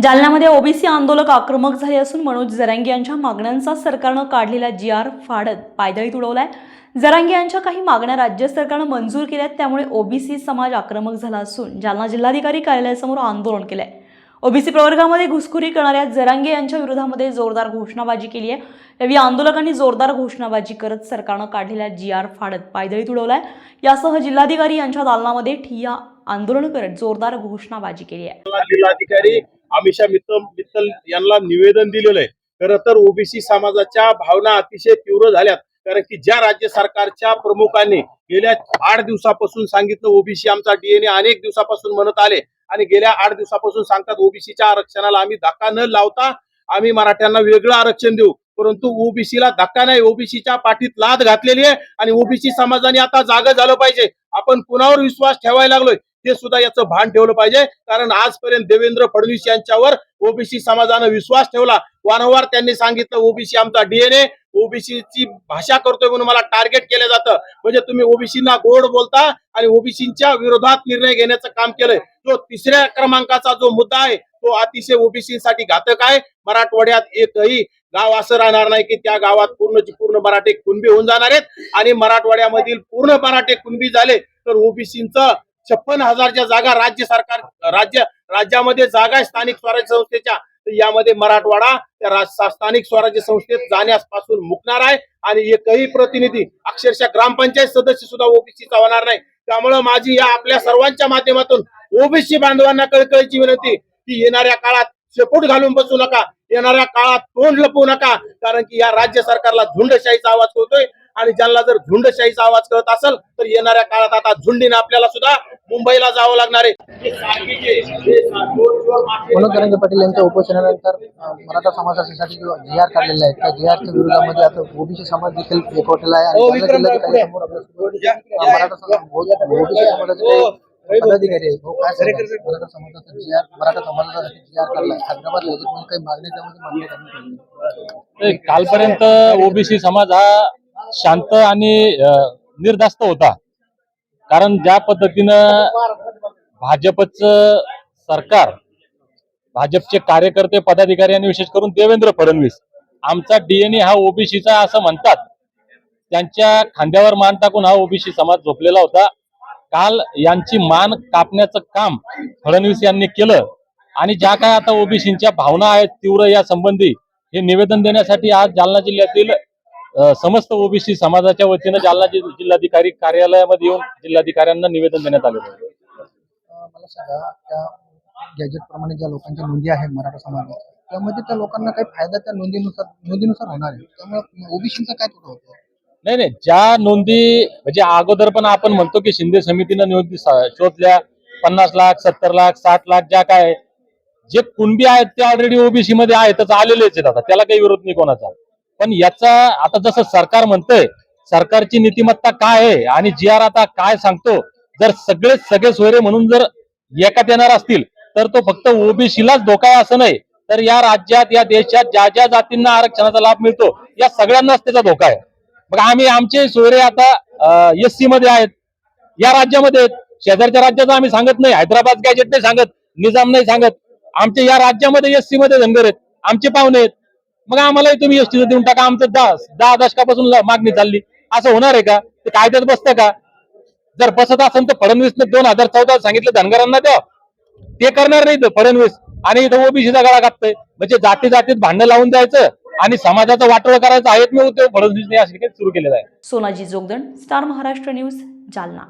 जालन्यामध्ये OBC आंदोलक आक्रमक झाले असून मनोज जरांगे यांच्या मागण्यांचा सरकारनं काढलेला जी आर फाडत पायदळीत उडवलाय जरांगे यांच्या काही मागण्या राज्य सरकारनं मंजूर केल्यात त्यामुळे ओबीसी समाज आक्रमक झाला असून जालना जिल्हाधिकारी कार्यालयासमोर आंदोलन केलंय. ओबीसी प्रवर्गामध्ये घुसखोरी करणाऱ्या जरांगे यांच्या विरोधामध्ये जोरदार घोषणाबाजी केली आहे यावेळी आंदोलकांनी जोरदार घोषणाबाजी करत सरकारनं काढलेला जी आर फाडत पायदळीत उडवलाय यासह जिल्हाधिकारी यांच्या दालनामध्ये ठिय्या आंदोलन करत जोरदार घोषणाबाजी केली आहे जिल्हाधिकारी अमिषा मित्तल मित्तल यांना निवेदन दिलेलं आहे खरं तर ओबीसी समाजाच्या भावना अतिशय तीव्र झाल्यात. कारण की ज्या राज्य सरकारच्या प्रमुखांनी गेल्या आठ दिवसापासून सांगितलं ओबीसी आमचा डीएनए अनेक दिवसापासून म्हणत आले. आणि गेल्या आठ दिवसापासून सांगतात ओबीसीच्या आरक्षणाला आम्ही धक्का न लावता आम्ही मराठ्यांना वेगळं आरक्षण देऊ. परंतु ओबीसीला धक्का नाही ओबीसीच्या पाठीत लाद घातलेली आहे. आणि ओबीसी समाजाने आता जागा झालं पाहिजे. आपण कुणावर विश्वास ठेवायला लागलोय? ते सुद्धा याचं भान ठेवलं पाहिजे. कारण आजपर्यंत देवेंद्र फडणवीस यांच्यावर ओबीसी समाजानं विश्वास ठेवला. वारंवार त्यांनी सांगितलं ओबीसी आमचा डीएनए ओबीसीची भाषा करतोय म्हणून मला टार्गेट केलं जातं. म्हणजे तुम्ही ओबीसीना गोड बोलता आणि ओबीसीच्या विरोधात निर्णय घेण्याचं काम केलंय. जो तिसऱ्या क्रमांकाचा जो मुद्दा आहे तो अतिशय ओबीसीसाठी घातक आहे. मराठवाड्यात एकही गाव असं राहणार नाही की त्या गावात पूर्णची पूर्ण मराठे कुणबी होऊन जाणार आहेत. आणि मराठवाड्यामधील पूर्ण मराठे कुणबी झाले तर ओबीसीचं छप्पन हजारच्या जागा राज्य सरकार राज्य राज्यामध्ये जागा स्थानिक स्वराज्य संस्थेच्या. यामध्ये मराठवाडा त्या स्थानिक स्वराज्य संस्थेत जाण्यापासून मुकणार आहे. आणि एकही प्रतिनिधी अक्षरशः ग्रामपंचायत सदस्य सुद्धा ओबीसीचा होणार नाही. त्यामुळं माझी या आपल्या सर्वांच्या माध्यमातून ओबीसी बांधवांना कळकळीची विनंती की येणाऱ्या काळात शेपूट घालून बसू नका. येणाऱ्या काळात तोंड लपवू नका. कारण की या राज्य सरकारला झुंडशाहीचा आवाज होतोय. आणि ज्यांना जर झुंडशाहीचा आवाज करत असेल तर येणाऱ्या काळात आता झुंडीने आपल्याला सुद्धा मुंबईला जावं लागणार आहे. हे हे पाटील यांच्या उपोषणानंतर मराठा समाजासाठी जो जी आर काढलेला आहे त्या जी आरच्या विरोधामध्ये आता ओबीसी समाज देखील एकवटलेला आहे ओबीसी समाजाचे पदाधिकारी हो? मराठा समाजाचा जी आर मराठा समाजासाठी जी आर काढला हैदराबाद लगेच काही मागणी त्यामध्ये मान्य करण्यात आली ते कालपर्यंत ओबीसी समाज हा शांत आणि निर्धास्त होता. कारण ज्या पद्धतीनं भाजपचं सरकार भाजपचे कार्यकर्ते पदाधिकारी आणि विशेष करून देवेंद्र फडणवीस आमचा डीएनए हा ओबीसीचा असं म्हणतात. त्यांच्या खांद्यावर मान टाकून हा ओबीसी समाज झोपलेला होता. काल यांची मान कापण्याचं काम फडणवीस यांनी केलं. आणि ज्या काय आता ओबीसींच्या भावना आहेत तीव्र या संबंधी हे निवेदन देण्यासाठी आज जालना जिल्ह्यातील समस्त ओबीसी समाजाच्या वतीनं जालना जिल्हाधिकारी कार्यालयामध्ये येऊन जिल्हाधिकाऱ्यांना निवेदन देण्यात आले मला सांगा त्या गॅजेट प्रमाणे ज्या लोकांच्या नोंदी आहेत मराठा समाजाच्या त्यामध्ये त्या लोकांना काही फायदा त्या नोंदीनुसार नोंदीनुसार होणार आहे. त्यामुळे ओबीसीचा काय तोटा होतो? नाही नाही ज्या नोंदी म्हणजे अगोदर पण आपण म्हणतो की शिंदे समितीनं नोंदी शोधल्या पन्नास लाख सत्तर लाख साठ लाख ज्या काय जे कुणबी आहेत ते ऑलरेडी ओबीसी मध्ये आहेतच आलेलेच आहेत आता त्याला काही विरोध नाही कोणाचा. पण याचा आता जसं सरकार म्हणतंय सरकारची नीतिमत्ता काय आहे आणि जी आर आता काय सांगतो जर सगळे सगळे सोयरे म्हणून जर एकात येणार असतील तर तो फक्त ओबीसीलाच धोका आहे असं नाही. तर या राज्यात या देशात ज्या ज्या जातींना आरक्षणाचा लाभ मिळतो या सगळ्यांनाच त्याचा धोका आहे. मग आम्ही आमचे सोयरे आता एस सी मध्ये आहेत. या राज्यामध्ये आहेत. शेजारच्या राज्याचं आम्ही सांगत नाही हैदराबाद गॅजेट नाही सांगत निजाम नाही सांगत. आमचे या राज्यामध्ये एस सी मध्ये धनगर आहेत. आमचे पाहुणे आहेत. मग आम्हालाही तुम्ही एसटीचं देऊन टाका. आमचं दहा दहा दशकापासून मागणी चालली. असं होणार आहे का? ते कायद्यात बसतं का? जर बसत असेल तर फडणवीसने दोन हजार चौदा सांगितलं धनगरांना द्या. ते करणार नाही फडणवीस. आणि इथं ओबीसीचा गळा घाततोय म्हणजे जाती जातीत भांडण लावून द्यायचं आणि समाजाचं वाटोळ करायचं आहेत मी उद्योग फडणवीसने असे सुरू केलेलं आहे. Sonaji Jogdand star Maharashtra news Jalna.